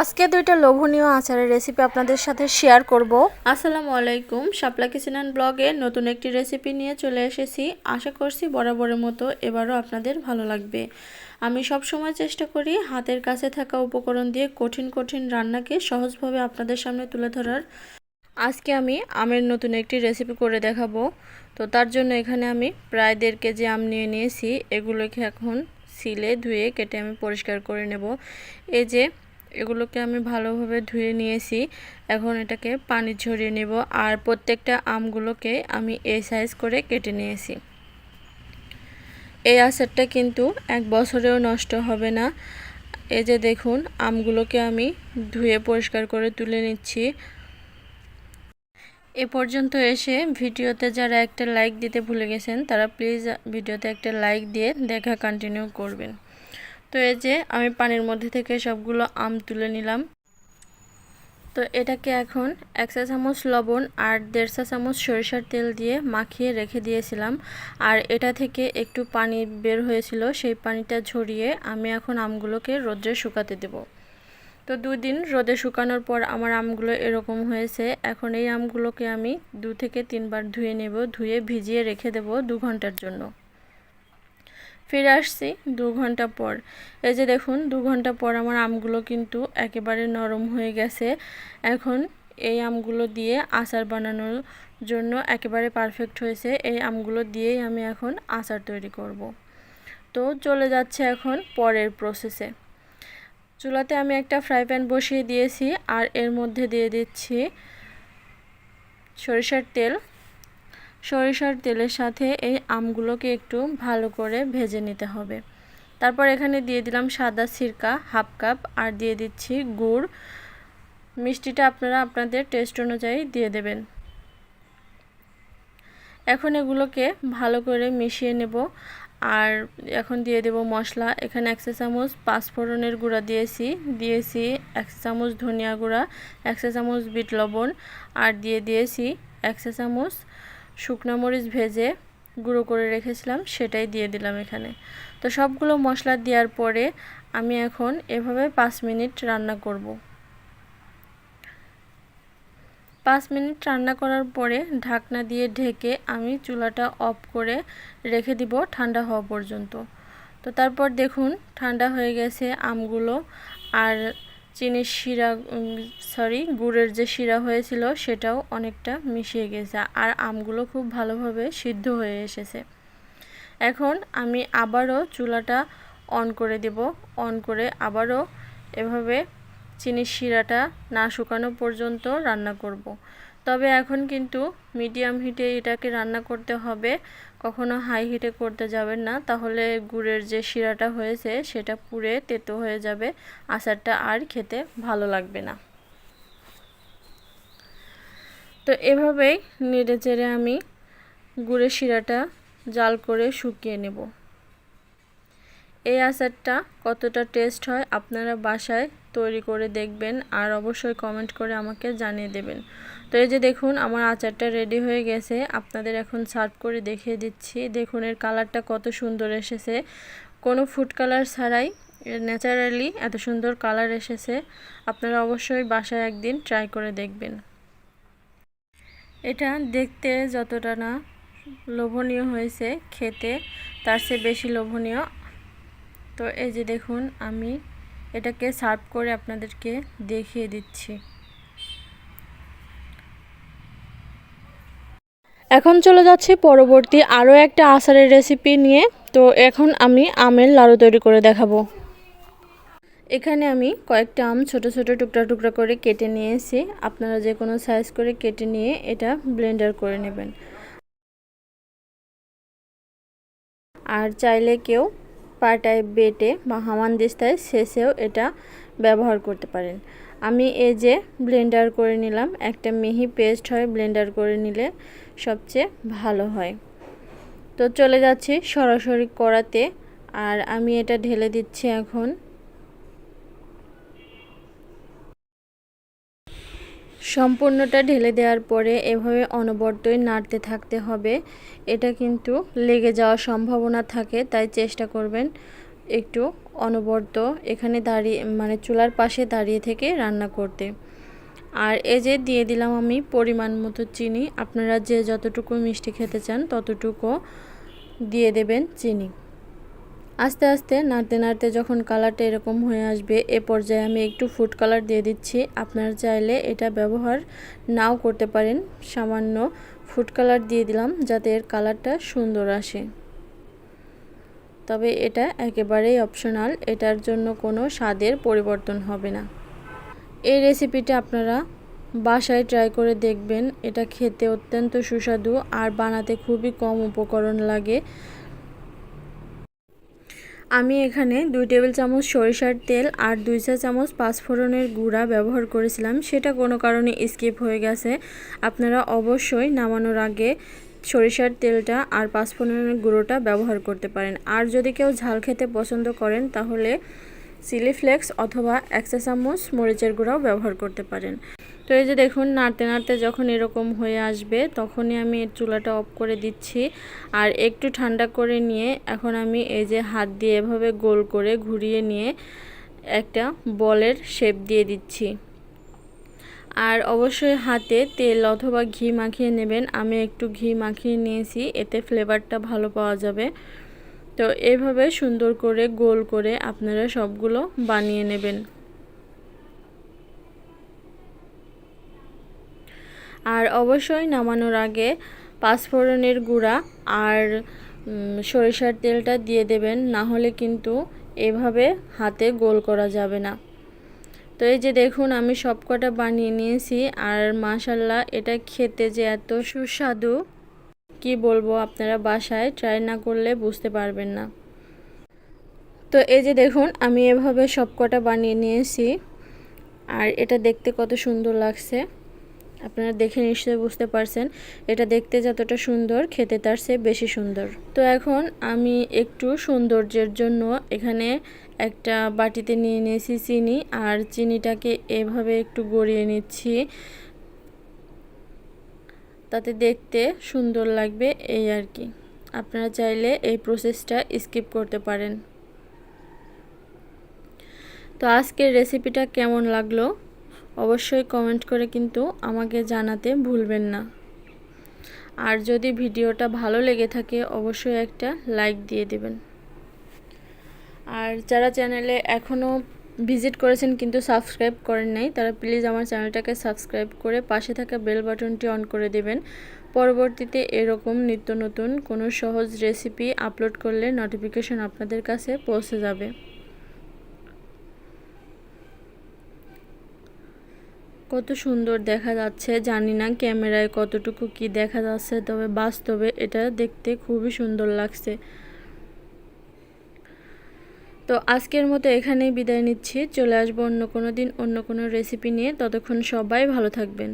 আজকে দুইটা লোভনীয় আচারের রেসিপি আপনাদের সাথে শেয়ার করব। আসসালামু আলাইকুম, শাপলা কিচেন ব্লগে নতুন একটি রেসিপি নিয়ে চলে এসেছি। আশা করছি বরাবরের মতো এবারও আপনাদের ভালো লাগবে। আমি সব সময় চেষ্টা করি হাতের কাছে থাকা উপকরণ দিয়ে কঠিন কঠিন রান্নাকে সহজভাবে আপনাদের সামনে তুলে ধরার। আজকে আমি আমের নতুন একটি রেসিপি করে দেখাবো। তো তার জন্য এখানে আমি প্রায় দেড় কেজি আম নিয়ে নিয়েছি। এগুলোকে এখন সিলে ধুয়ে কেটে আমি পরিষ্কার করে নেব। এই যে এগুলোকে আমি ভালোভাবে ধুয়ে নিয়েছি। এখন এটাকে পানি ঝরিয়ে নেব আর প্রত্যেকটা আমগুলোকে আমি এই সাইজ করে কেটে নিয়েছি। এই আচারটা কিন্তু এক বছরেও নষ্ট হবে না। এই যে দেখুন, আমগুলোকে আমি ধুয়ে পরিষ্কার করে তুলে নিচ্ছি। এ পর্যন্ত এসে ভিডিওতে যারা একটা লাইক দিতে ভুলে গেছেন, তারা প্লিজ ভিডিওতে একটা লাইক দিয়ে দেখা কন্টিনিউ করবেন। তো এই যে আমি পানির মধ্যে থেকে সবগুলো আম তুলে নিলাম। তো এটাকে এখন এক চা চামচ লবণ আর দেড় চা চামচ সরিষার তেল দিয়ে মাখিয়ে রেখে দিয়েছিলাম। আর এটা থেকে একটু পানি বের হয়েছিল, সেই পানিটা ঝরিয়ে আমি এখন আমগুলোকে রোদ্রে শুকাতে দেব। তো দুদিন রোদে শুকানোর পর আমার আমগুলো এরকম হয়েছে, এখন এই আমগুলোকে আমি দু থেকে তিনবার ধুয়ে নেব, ধুয়ে ভিজিয়ে রেখে দেব দু ঘণ্টার জন্য। ফিরে আসছি দু ঘণ্টা পর। এই যে দেখুন, দু ঘণ্টা পর আমার আমগুলো কিন্তু একেবারে নরম হয়ে গেছে। এখন এই আমগুলো দিয়ে আচার বানানোর জন্য একেবারে পারফেক্ট হয়েছে। এই আমগুলো দিয়েই আমি এখন আচার তৈরি করব। তো চলে যাচ্ছে এখন পরের প্রসেসে চুলাতে আমি একটা ফ্রাই প্যান বসিয়ে দিয়েছি আর এর মধ্যে দিয়ে দিচ্ছি সরিষার তেল। সরিষার তেলের সাথে এই আমগুলোকে একটু ভালো করে ভেজে নিতে হবে। তারপর এখানে দিয়ে দিলাম সাদা সিরকা, হাফ কাপ, আর দিয়ে দিচ্ছি গুড়। মিষ্টিটা আপনারা আপনাদের টেস্ট অনুযায়ী দিয়ে দেবেন। এখন এগুলোকে ভালো করে মিশিয়ে নেব। আর এখন দিয়ে দেব মশলা। এখানে একশো চামচ পাঁচফোড়নের গুঁড়া দিয়েছি। দিয়েছি একশো চামচ ধনিয়া গুঁড়া একশো চামচ বিট লবণ, আর দিয়ে দিয়েছি একশো চামচ শুকনো মরিচ ভেজে গুঁড়ো করে রেখেছিলাম, সেটাই দিয়ে দিলাম এখানে। তো সবগুলো মশলা দেওয়ার পরে আমি এখন এভাবে পাঁচ মিনিট রান্না করব। পাঁচ মিনিট রান্না করার পরে ঢাকনা দিয়ে ঢেকে আমি চুলাটা অফ করে রেখে দিব ঠান্ডা হওয়া পর্যন্ত। তো তারপর দেখুন, ঠান্ডা হয়ে গেছে আমগুলো। আর চিনির শিরা সরি গুড়ের যে শিরা হয়েছিল সেটাও অনেকটা মিশিয়ে গেছে আর আমগুলো খুব ভালোভাবে সিদ্ধ হয়ে এসেছে এখন আমি আবারও চুলাটা অন করে দেব অন করে আবারও এভাবে চিনির শিরাটা না শুকানো পর্যন্ত রান্না করব। তবে এখন কিন্তু মিডিয়াম হিটে এটাকে রান্না করতে হবে। কখনো হাই হিটে করতে যাবেন না। তাহলে গুড়ের যে শিরাটা হয়েছে, সেটা পুড়ে তেতো হয়ে যাবে। আচারটা আর খেতে ভালো লাগবে না। তো এভাবেই নেড়ে চেড়ে আমি গুড়ের শিরাটা জাল করে শুকিয়ে নেব। এই আচারটা কতটা টেস্ট হয় আপনারা বাসায় তৈরি করে দেখবেন আর অবশ্যই কমেন্ট করে আমাকে জানিয়ে দেবেন। তো এই যে দেখুন, আমার আচারটা রেডি হয়ে গেছে। আপনাদের এখন সার্ভ করে দেখিয়ে দিচ্ছি। দেখুন, এর কালারটা কত সুন্দর এসেছে। কোনো ফুড কালার ছাড়াই ন্যাচারালি এত সুন্দর কালার এসেছে। আপনারা অবশ্যই বাসায় একদিন ট্রাই করে দেখবেন। এটা দেখতে যতটা না লোভনীয় হয়েছে, খেতে তার চেয়ে বেশি লোভনীয়। তো এই যে দেখুন, আমি এটাকে সার্ভ করে আপনাদেরকে দেখিয়ে দিচ্ছি। এখন চলে যাচ্ছি পরবর্তী আরও একটা আচারের রেসিপি নিয়ে। তো এখন আমি আমের লাড়ু তৈরি করে দেখাবো। এখানে আমি কয়েকটা আম ছোট ছোট টুকরা টুকরা করে কেটে নিয়েছি। আপনারা যে কোনো সাইজ করে কেটে নিয়ে এটা ব্লেন্ডার করে নেবেন। আর চাইলে কেউ পাটায় বেটে বা হামান দিস্তায় শেষেও এটা ব্যবহার করতে পারেন। আমি এই যে ব্লেন্ডার করে নিলাম, একটা মিহি পেস্ট হয়, ব্লেন্ডার করে নিলে সবচেয়ে ভালো হয়। তো চলে যাচ্ছি সরাসরি করাতে আর আমি এটা ঢেলে দিচ্ছি এখন সম্পূর্ণটা ঢেলে দেওয়ার পরে এভাবে অনবরতই নাড়তে থাকতে হবে। এটা কিন্তু লেগে যাওয়ার সম্ভাবনা থাকে, তাই চেষ্টা করবেন একটু অনবরত এখানে দাঁড়িয়ে মানে চুলার পাশে দাঁড়িয়ে থেকে রান্না করতে। আর এই যে দিয়ে দিলাম আমি পরিমাণ মতো চিনি, আপনারা যে যতটুকু মিষ্টি খেতে চান ততটুকু দিয়ে দেবেন চিনি। আস্তে আস্তে, নাড়তে নাড়তে যখন কালারটা এরকম হয়ে আসবে, এ পর্যায়ে আমি একটু ফুড কালার দিয়ে দিচ্ছি। আপনারা চাইলে এটা ব্যবহার নাও করতে পারেন। সামান্য ফুড কালার দিয়ে দিলাম যাতে এর কালারটা সুন্দর আসে। তবে এটা একেবারেই অপশনাল এটার জন্য কোনো স্বাদের পরিবর্তন হবে না। এই রেসিপিটা আপনারা বাসায় ট্রাই করে দেখবেন। এটা খেতে অত্যন্ত সুস্বাদু আর বানাতে খুবই কম উপকরণ লাগে। আমি এখানে দুই টেবিল চামচ সরিষার তেল আর দুই চা চামচ পাঁচফোড়নের গুঁড়া ব্যবহার করেছিলাম। সেটা কোনো কারণে স্কিপ হয়ে গেছে। আপনারা অবশ্যই নামানোর আগে সরিষার তেলটা আর পাঁচফোড়নের গুঁড়োটা ব্যবহার করতে পারেন। আর যদি কেউ ঝাল খেতে পছন্দ করেন, তাহলে চিলি ফ্লেক্স অথবা এক চা চামচ মরিচের গুঁড়াও ব্যবহার করতে পারেন। তো এই যে দেখুন, নাড়তে নাড়তে যখন এরকম হয়ে আসবে, তখনই আমি এর চুলাটা অফ করে দিচ্ছি। আর একটু ঠান্ডা করে নিয়ে এখন আমি এই যে হাত দিয়ে এভাবে গোল করে ঘুরিয়ে নিয়ে একটা বলের শেপ দিয়ে দিচ্ছি। আর অবশ্যই হাতে তেল অথবা ঘি মাখিয়ে নেবেন। আমি একটু ঘি মাখিয়ে নিয়েছি, এতে ফ্লেভারটা ভালো পাওয়া যাবে। তো এইভাবে সুন্দর করে, গোল করে আপনারা সবগুলো বানিয়ে নেবেন। আর অবশ্যই নামানোর আগে পাঁচফোড়নের গুঁড়া আর সরিষার তেলটা দিয়ে দেবেন, না হলে কিন্তু এভাবে হাতে গোল করা যাবে না। তো এই যে দেখুন, আমি সবকটা বানিয়ে নিয়েছি আর মাশাল্লাহ এটা খেতে যে এত সুস্বাদু, কি বলব আপনারা বাসায় ট্রাই না করলে বুঝতে পারবেন না। তো এই যে দেখুন, আমি এভাবে সবকটা বানিয়ে নিয়েছি আর এটা দেখতে কত সুন্দর লাগছে। আপনারা দেখে নিশ্চয়ই বুঝতে পারছেন, এটা দেখতে যতটা সুন্দর, খেতে তার চেয়ে বেশি সুন্দর। তো এখন আমি একটু সৌন্দর্যের জন্য এখানে একটা বাটিতে নিয়ে নিয়েছি চিনি, আর চিনিটাকে এভাবে একটু গড়িয়ে নিচ্ছি। তাতে দেখতে সুন্দর লাগবে এই আর কি। আপনারা চাইলে এই প্রসেসটা স্কিপ করতে পারেন। তো আজকের রেসিপিটা কেমন লাগল? অবশ্যই কমেন্ট করে কিন্তু আমাকে জানাতে ভুলবেন না। আর যদি ভিডিওটা ভালো লেগে থাকে, অবশ্যই একটা লাইক দিয়ে দেবেন। আর যারা চ্যানেলে এখনও ভিজিট করেছেন কিন্তু সাবস্ক্রাইব করেন নাই, তারা প্লিজ আমার চ্যানেলটাকে সাবস্ক্রাইব করে পাশে থাকা বেল বাটনটি অন করে দেবেন। পরবর্তীতে এরকম নিত্য নতুন কোনো সহজ রেসিপি আপলোড করলে নোটিফিকেশন আপনাদের কাছে পৌঁছে যাবে। কত সুন্দর দেখা যাচ্ছে। জানি না ক্যামেরায় কতটুকু কি দেখা যাচ্ছে, তবে বাস্তবে এটা দেখতে খুবই সুন্দর লাগছে। তো আজকের মতো এখানেই বিদায় নিচ্ছি। চলে আসব অন্য কোনো দিন, অন্য কোনো রেসিপি নিয়ে। ততক্ষণ সবাই ভালো থাকবেন।